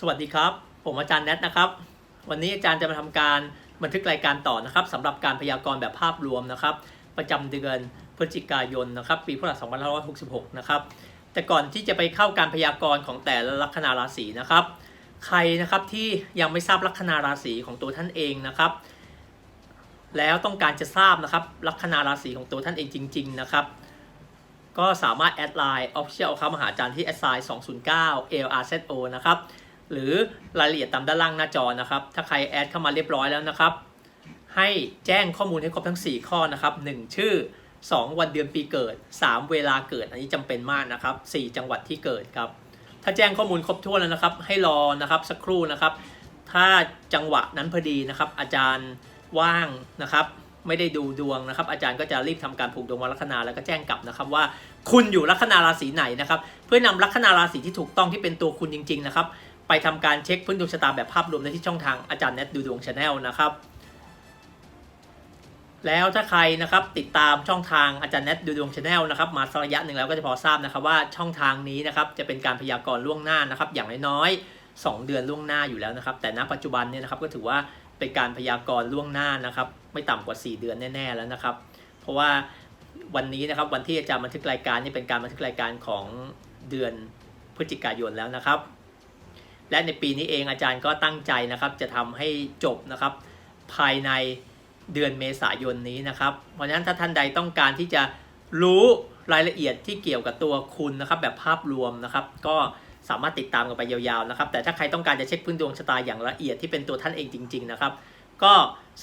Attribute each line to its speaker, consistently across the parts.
Speaker 1: สวัสดีครับ ผมอาจารย์แนทนะครับ วันนี้อาจารย์จะมาทำการบันทึกรายการต่อนะครับสำหรับการพยากรณ์แบบภาพรวมนะครับ ประจำเดือนพฤศจิกายนนะครับ ปีพุทธศักราช2566 นะครับ แต่ก่อนที่จะไปเข้าการพยากรณ์ของแต่ละลัคนาราศีนะครับ ใครนะครับที่ยังไม่ทราบลัคนาราศีของตัวท่านเองนะครับ แล้วต้องการจะทราบนะครับลัคนาราศีของตัวท่านเองจริง ๆ นะครับก็สามารถแอดไลน์ Official เข้ามาหาอาจารย์ที่ a s i 209 LRZO นะครับ หรือรายละเอียดตามด้านล่างหน้าจอนะครับ ถ้าใครแอดเข้ามาเรียบร้อยแล้วนะครับ ให้แจ้งข้อมูลให้ครบทั้ง 4 ข้อนะครับ 1 ชื่อ 2 วันเดือนปีเกิด 3 เวลาเกิด อันนี้จำเป็นมากนะครับ 4 จังหวัดที่เกิดครับ ถ้าแจ้งข้อมูลครบถ้วนแล้วนะครับ ให้รอนะครับสักครู่นะครับ ถ้าจังหวะนั้นพอดีนะครับ อาจารย์ว่างนะครับไม่ได้ดูดวงนะครับ อาจารย์ก็จะรีบทำการผูกดวงวันลัคนาแล้วก็แจ้งกลับนะครับว่าคุณอยู่ลัคนาราศีไหนนะครับ เพื่อนำลัคนาราศีที่ถูกต้องที่เป็นตัวคุณจริง ๆ นะครับ ไปทำการเช็คพื้นดวงชะตาแบบภาพรวมได้ที่ช่องทางอาจารย์แนทดูดวงชาแนลนะครับ แล้วถ้าใครนะครับติดตามช่องทางอาจารย์แนทดูดวงชาแนลนะครับมาสักระยะหนึ่งแล้วก็จะพอทราบนะครับว่าช่องทางนี้นะครับจะเป็นการพยากรณ์ล่วงหน้านะครับ อย่างน้อยๆ2เดือนล่วงหน้าอยู่แล้วนะครับ แต่ณปัจจุบันเนี่ยนะครับก็ถือว่าเป็นการพยากรณ์ล่วงหน้านะครับ ไม่ต่ำกว่า 4 เดือนแน่ๆแล้วนะครับ เพราะว่าวันนี้นะครับวันที่อาจารย์บันทึกรายการนี่เป็นการบันทึกรายการของเดือนพฤศจิกายนแล้วนะครับ และในปีนี้เองอาจารย์ก็ตั้งใจนะครับ จะทำให้จบนะครับ ภายในเดือนเมษายนนี้นะครับ เพราะฉะนั้นถ้าท่านใดต้องการที่จะรู้รายละเอียดที่เกี่ยวกับตัวคุณนะครับ แบบภาพรวมนะครับ ก็สามารถติดตามกันไปยาวๆนะครับ แต่ถ้าใครต้องการจะเช็คพื้นดวงชะตาอย่างละเอียดที่เป็นตัวท่านเองจริง ๆ นะครับ ก็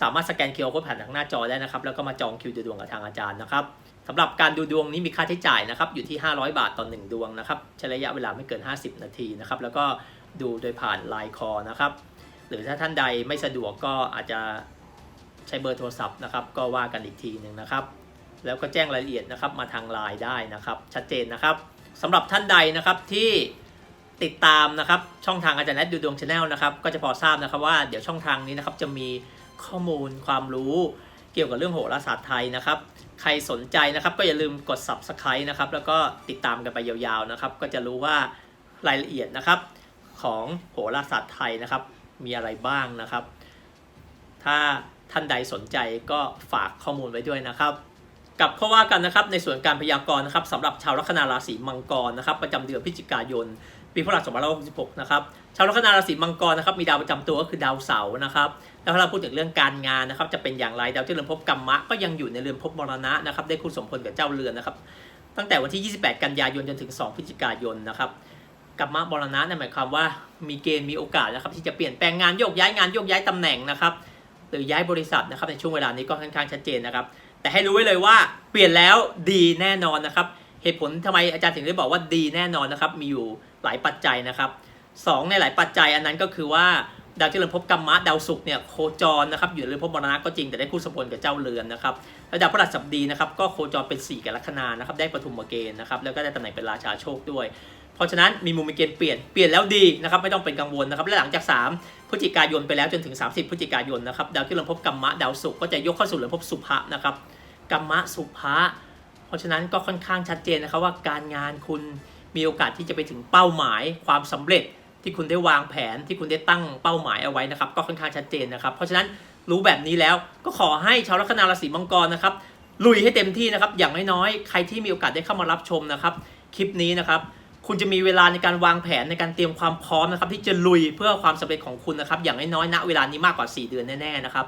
Speaker 1: สามารถสแกนเคอร์โค้ดผ่านทางหน้าจอได้นะครับ แล้วก็มาจองคิวดูดวงกับทางอาจารย์นะครับสำหรับการดูดวงนี้มีค่าใช้จ่ายนะครับอยู่ที่ 500 บาทต่อ1ดวงนะครับใช้ระยะเวลาไม่เกิน 50 นาทีนะครับแล้วก็ ดูโดยผ่านไลน์คอนะครับ หรือถ้าท่านใดไม่สะดวกก็อาจจะใช้เบอร์โทรศัพท์นะครับ ก็ว่ากันอีกทีหนึ่งนะครับ แล้วก็แจ้งรายละเอียดนะครับมาทางไลน์ได้นะครับ ชัดเจนนะครับสำหรับท่านใดนะครับที่ติดตามนะครับช่องทางอาจารย์แนทดูดวงชาแนลนะครับก็จะพอทราบนะครับว่าเดี๋ยวช่องทางนี้นะครับจะมีข้อมูลความรู้เกี่ยวกับเรื่องโหราศาสตร์ไทยนะครับ ใครสนใจนะครับก็อย่าลืมกด subscribe นะครับแล้วก็ติดตามกันไปยาวๆนะครับ ก็จะรู้ว่ารายละเอียดนะครับ ของโหราศาสตร์ไทยนะครับ มีอะไรบ้างนะครับ ถ้าท่านใดสนใจก็ฝากข้อมูลไว้ด้วยนะครับ กับข้าว่ากันนะครับในส่วนการพยากรณ์นะครับสำหรับชาวลัคนาราศีมังกรนะครับ ประจำเดือนพฤศจิกายน ปีพุทธศักราช2566 นะครับ ชาวลัคนาราศีมังกรนะครับมีดาวประจำตัวก็คือดาวเสาร์นะครับ แล้วถ้าเราพูดถึงเรื่องการงานนะครับ จะเป็นอย่างไรดาวที่เรือนภพกรรมะก็ยังอยู่ในเรือนภพมรณะนะครับ ได้คู่สมพลกับเจ้าเรือนนะครับ ตั้งแต่วันที่ 28 กันยายนจนถึง 2 พฤศจิกายนนะครับ กรรมะมรณะนั่นหมายความว่ามีเกณฑ์มีโอกาสนะครับที่จะเปลี่ยนแปลงงานโยกย้ายงานโยกย้ายตำแหน่งนะครับหรือย้ายบริษัทนะครับในช่วงเวลานี้ก็ค่อนข้างชัดเจนนะครับ แต่ให้รู้ไว้เลยว่าเปลี่ยนแล้วดีแน่นอนนะครับ เหตุผลทำไมอาจารย์ถึงได้บอกว่าดีแน่นอนนะครับมีอยู่หลายปัจจัยนะครับสองในหลายปัจจัยอันนั้นก็คือว่าดาวเจริญภพกรรมะดาวศุกร์เนี่ยโคจรนะครับอยู่ในเรือนภพมรณะก็จริงแต่ได้คู่สมพลกับเจ้าเรือนนะครับแล้วดาวพฤหัสบดีนะครับก็โคจรเป็น 4กับลัคนานะครับได้ปฐุมเกณฑ์นะครับแล้วก็ได้ตำแหน่งเป็นราชาโชคด้วย ราะฉะนั้นมีมุมมีเกณฑ์เปลี่ยนเปลี่ยนแล้วดีนะครับไม่ต้องเป็นกังวลนะครับและหลังจาก 3 พฤศจิกายนไปแล้วจนถึง 30 พฤศจิกายนนะครับดาวที่เรือนภพกรรมะดาวศุกร์ก็จะยกเข้าสู่เรือนภพสุภะนะครับกรรมะสุภะเพราะฉะนั้นก็ค่อนข้างชัดเจนนะครับว่าการงานคุณมีโอกาสที่จะไปถึงเป้าหมายความสำเร็จที่คุณได้วางแผนที่คุณได้ตั้งเป้าหมายเอาไว้นะครับ ก็ค่อนข้างชัดเจนนะครับ เพราะฉะนั้นรู้แบบนี้แล้วก็ขอให้ชาวลัคนาราศีมังกรนะครับลุยให้เต็มที่นะครับอย่างน้อยๆใครที่มีโอกาสได้เข้ามารับชมนะครับคลิปนี้นะครับ คุณจะมีเวลาในการวางแผนในการเตรียมความพร้อมนะครับ ที่จะลุยเพื่อความสำเร็จของคุณนะครับ อย่างน้อยๆณเวลานี้มากกว่า 4 เดือนแน่ๆนะครับ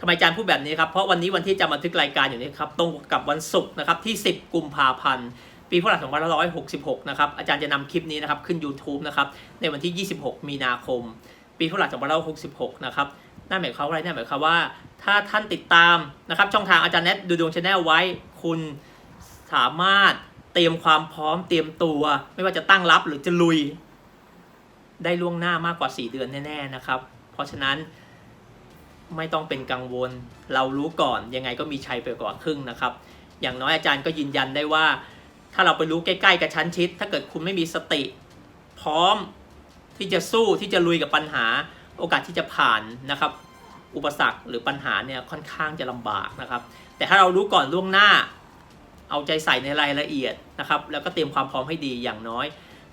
Speaker 1: ทำไมอาจารย์พูดแบบนี้ครับเพราะวันนี้วันที่จะบันทึกรายการอยู่นี้ครับตรงกับวันศุกร์นะครับที่ 10 กุมภาพันธ์ปีพุทธศักราช2566 นะครับ อาจารย์จะนำคลิปนี้นะครับขึ้น YouTube นะครับ ในวันที่ 26 มีนาคม ปีพุทธศักราช2566 นะครับนั่นหมายความว่าอะไรนั่นหมายความว่า ถ้าท่านติดตามนะครับช่องทางอาจารย์แนทดูดวงชาแนลไว้ คุณสามารถ เตรียมความพร้อมเตรียมตัว ไม่ว่าจะตั้งรับหรือจะลุย ได้ล่วงหน้ามากกว่า 4 เดือนแน่ๆนะครับ เพราะฉะนั้นไม่ต้องเป็นกังวล เรารู้ก่อนยังไงก็มีชัยไปกว่าครึ่งนะครับ อย่างน้อยอาจารย์ก็ยืนยันได้ว่า ถ้าเราไปรู้ใกล้ๆกับชั้นชิด ถ้าเกิดคุณไม่มีสติ พร้อมที่จะสู้ที่จะลุยกับปัญหา โอกาสที่จะผ่านนะครับ อุปสรรคหรือปัญหาเนี่ยค่อนข้างจะลำบากนะครับ แต่ถ้าเรารู้ก่อนล่วงหน้า เอาใจใส่ในรายละเอียดนะครับแล้วก็เตรียมความพร้อมให้ดีอย่างน้อย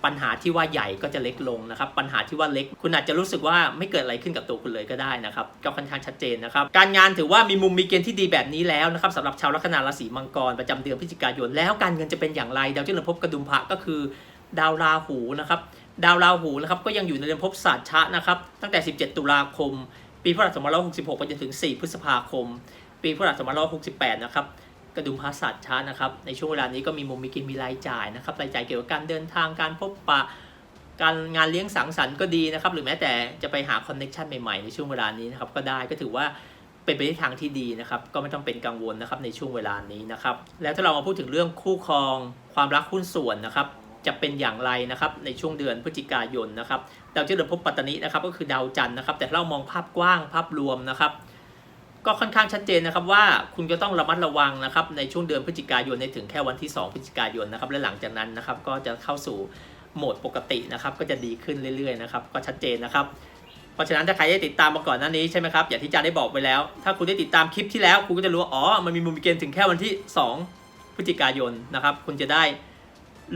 Speaker 1: ปัญหาที่ว่าใหญ่ก็จะเล็กลงนะครับ ปัญหาที่ว่าเล็ก คุณอาจจะรู้สึกว่าไม่เกิดอะไรขึ้นกับตัวคุณเลยก็ได้นะครับก็ค่อนข้างชัดเจนนะครับ การงานถือว่ามีมุมมีเกณฑ์ที่ดีแบบนี้แล้วนะครับสำหรับชาวลัคนาราศีมังกรประจำเดือนพฤศจิกายนแล้วการเงินจะเป็นอย่างไรดาวเจ้าเรือนภพกระดุมพระก็คือ ดาวราหูนะครับดาวราหูนะครับก็ยังอยู่ในเรือนภพศาสตร์ชะนะครับตั้งแต่ 17 ตุลาคม ปีพุทธศักราช2566ไปจนถึง 4 พฤษภาคม ปีพุทธศักราช2568 นะครับ กระดุมพระศาสตร์ชานะครับ ในช่วงเวลานี้ก็มีมุมมีกินมีรายจ่ายนะครับรายจ่ายเกี่ยวกับการเดินทางการพบปะการงานเลี้ยงสังสรรค์ก็ดีนะครับ หรือแม้แต่จะไปหาคอนเน็ชันใหม่ๆ ในช่วงเวลานี้นะครับก็ได้ก็ถือว่าเป็นไปในทางที่ดีนะครับ ก็ไม่ต้องเป็นกังวลนะครับในช่วงเวลานี้นะครับ แล้วถ้าเรามาพูดถึงเรื่องคู่ครอง ความรักหุ้นส่วนนะครับ จะเป็นอย่างไรนะครับในช่วงเดือนพฤศจิกายนนะครับดาวเจ้าเดือนภพปัตตานินะครับ ก็คือดาวจันทร์นะครับ แต่เรามองภาพกว้างภาพรวมนะครับ ก็ค่อนข้างชัดเจนนะครับว่าคุณจะต้องระมัดระวังนะครับในช่วงเดือนพฤศจิกายนในถึงแค่วันที่ 2 พฤศจิกายนนะครับและหลังจากนั้นนะครับก็จะเข้าสู่โหมดปกตินะครับก็จะดีขึ้นเรื่อยๆนะครับก็ชัดเจนนะครับเพราะฉะนั้นถ้าใครได้ติดตามมาก่อนหน้านี้ใช่ไหมครับอย่างที่อาจารย์ได้บอกไปแล้ว ถ้าคุณได้ติดตามคลิปที่แล้วคุณก็จะรู้ว่าอ๋อมันมีมุมเกณฑ์ถึงแค่วันที่ 2 พฤศจิกายนนะครับคุณจะได้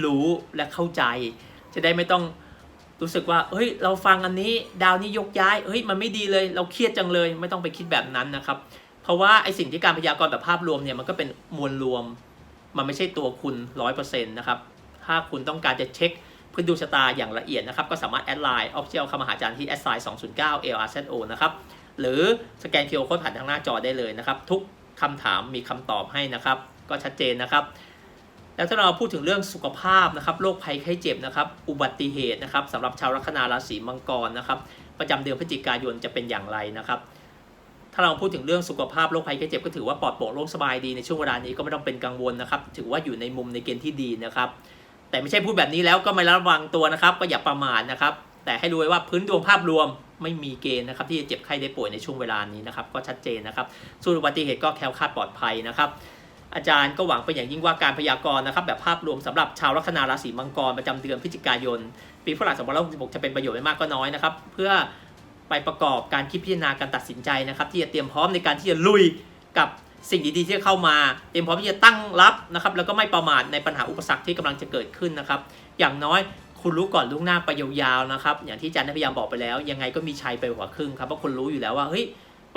Speaker 1: รู้และเข้าใจ จะได้ไม่ต้อง รู้สึกว่าเฮ้ยเราฟังอันนี้ดาวนี้ยกย้ายเฮ้ยมันไม่ดีเลย เราเครียดจังเลยไม่ต้องไปคิดแบบนั้นนะครับ เพราะว่าไอสิ่งที่การพยากรณ์แบบภาพรวมเนี่ยมันก็เป็นมวลรวม มันไม่ใช่ตัวคุณร้อยเปอร์เซ็นต์นะครับถ้าคุณต้องการจะเช็คพื้นดวงชะตาอย่างละเอียดนะครับก็สามารถแอดไลน์ออฟเชียลเข้ามาหาอาจารย์ที่แอดไซน์209 LRZO นะครับหรือสแกนเคอร์โค้ดผ่านทางหน้าจอได้เลยนะครับทุกคำถามมีคำตอบให้นะครับ ก็ชัดเจนนะครับ แล้วถ้าเราพูดถึงเรื่องสุขภาพนะครับโรคภัยไข้เจ็บนะครับ อุบัติเหตุนะครับสำหรับชาวลัคนาราศีมังกรนะครับ ประจำเดือนพฤศจิกายนจะเป็นอย่างไรนะครับถ้าเราพูดถึงเรื่องสุขภาพโรคภัยไข้เจ็บก็ถือว่าปลอดโปร่งโล่งสบายดีในช่วงเวลานี้ก็ไม่ต้องเป็นกังวลนะครับถือว่าอยู่ในมุมในเกณฑ์ที่ดีนะครับ แต่ไม่ใช่พูดแบบนี้แล้วก็ไม่ระวังตัวนะครับ ก็อย่าประมาทนะครับ แต่ให้รู้ไว้ว่าพื้นดวงภาพรวมไม่มีเกณฑ์นะครับที่จะเจ็บไข้ได้ป่วยในช่วงเวลานี้นะครับ ก็ชัดเจนนะครับส่วนอุบัติเหตุก็แคล้วคลาดปลอดภัยนะครับ อาจารย์ก็หวังเป็นอย่างยิ่งว่าการพยากรณ์นะครับแบบภาพรวมสำหรับชาวลัคนาราศีมังกรประจำเดือนพฤศจิกายน ปีพุทธศักราช2566 จะเป็นประโยชน์ไม่มากก็น้อยนะครับ เพื่อไปประกอบการคิดพิจารณาการตัดสินใจนะครับ ที่จะเตรียมพร้อมในการที่จะลุยกับสิ่งดีๆที่จะเข้ามา เตรียมพร้อมที่จะตั้งรับนะครับ แล้วก็ไม่ประมาทในปัญหาอุปสรรคที่กำลังจะเกิดขึ้นนะครับ อย่างน้อยคุณรู้ก่อนล่วงหน้าไปยาวๆนะครับ อย่างที่อาจารย์ได้พยายามบอกไปแล้ว ยังไงก็มีชัยไปกว่าครึ่งครับเพราะคุณรู้อยู่แล้วว่าเฮ้ย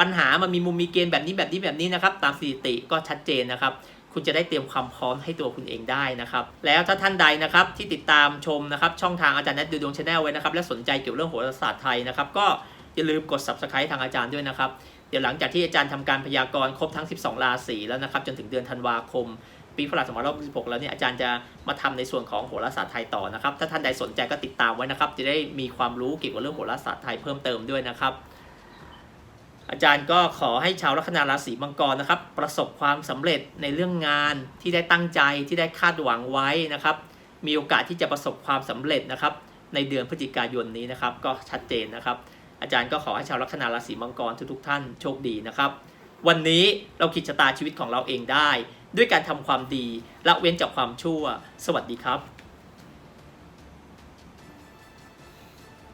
Speaker 1: ปัญหามันมีมุมมีเกณฑ์แบบนี้แบบนี้แบบนี้นะครับตามสถิติก็ชัดเจนนะครับ คุณจะได้เตรียมความพร้อมให้ตัวคุณเองได้นะครับ แล้วถ้าท่านใดนะครับที่ติดตามชมนะครับช่องทางอาจารย์แนทดูดวงชาแนลไว้นะครับและสนใจเกี่ยวกับเรื่องโหราศาสตร์ไทยนะครับก็อย่าลืมกด subscribe ทางอาจารย์ด้วยนะครับเดี๋ยวหลังจากที่อาจารย์ทำการพยากรณ์ครบทั้ง 12 ราศีแล้วนะครับจนถึงเดือนธันวาคม ปีพุทธศักราช2566แล้วเนี่ยอาจารย์จะมาทำในส่วนของโหราศาสตร์ไทยต่อนะครับถ้าท่านใดสนใจก็ติดตามไว้นะครับจะได้มีความรู้เกี่ยวกับเรื่องโหราศาสตร์ไทยเพิ่มเติมด้วยนะครับ อาจารย์ก็ขอให้ชาวลัคนาราศีมังกรนะครับ ประสบความสำเร็จในเรื่องงานที่ได้ตั้งใจที่ได้คาดหวังไว้นะครับ มีโอกาสที่จะประสบความสำเร็จนะครับ ในเดือนพฤศจิกายนนี้นะครับ ก็ชัดเจนนะครับ อาจารย์ก็ขอให้ชาวลัคนาราศีมังกรทุกๆท่านโชคดีนะครับ วันนี้เราขีดชะตาชีวิตของเราเองได้ ด้วยการทำความดีละเว้นจากความชั่ว สวัสดีครับ